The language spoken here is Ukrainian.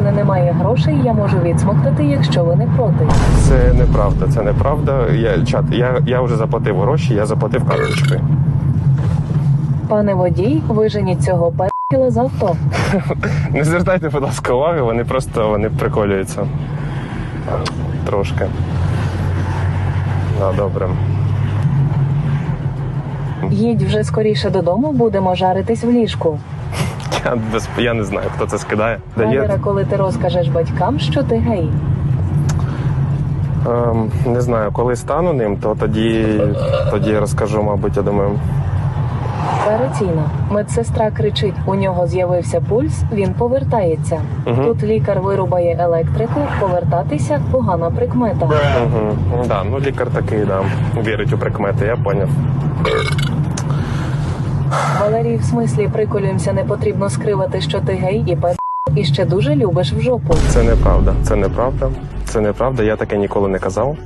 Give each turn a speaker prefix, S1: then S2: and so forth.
S1: мене немає грошей, я можу відсмоктати, якщо ви не проти.
S2: Це неправда, це неправда. Я чат, я, я вже заплатив гроші, я заплатив карточкою.
S1: Пане водій, виженіть цього пекіла з авто.
S2: Не звертайте, будь ласка, уваги, вони просто вони приколюються. Трошки. Ну, добре.
S1: Їдь вже скоріше додому, будемо жаритись в ліжку.
S2: Я, без, я не знаю, хто це скидає.
S1: Валера,
S2: Дає,
S1: коли ти розкажеш батькам, що ти гей.
S2: ем, не знаю, коли стану ним, то тоді, тоді розкажу, мабуть, я думаю.
S1: Операційна. Медсестра кричить: у нього з'явився пульс, він повертається.
S2: Мгм.
S1: Тут лікар вирубає електрику, повертатися погана прикмета.
S2: Угу. Да, ну лікар такий, да. Вірить у прикмети, я поняв.
S1: Валерій, в смислі приколюємося, не потрібно скривати, що ти гей і пе і ще дуже любиш в жопу.
S2: Це неправда. Це неправда. Це неправда. Я таке ніколи не казав.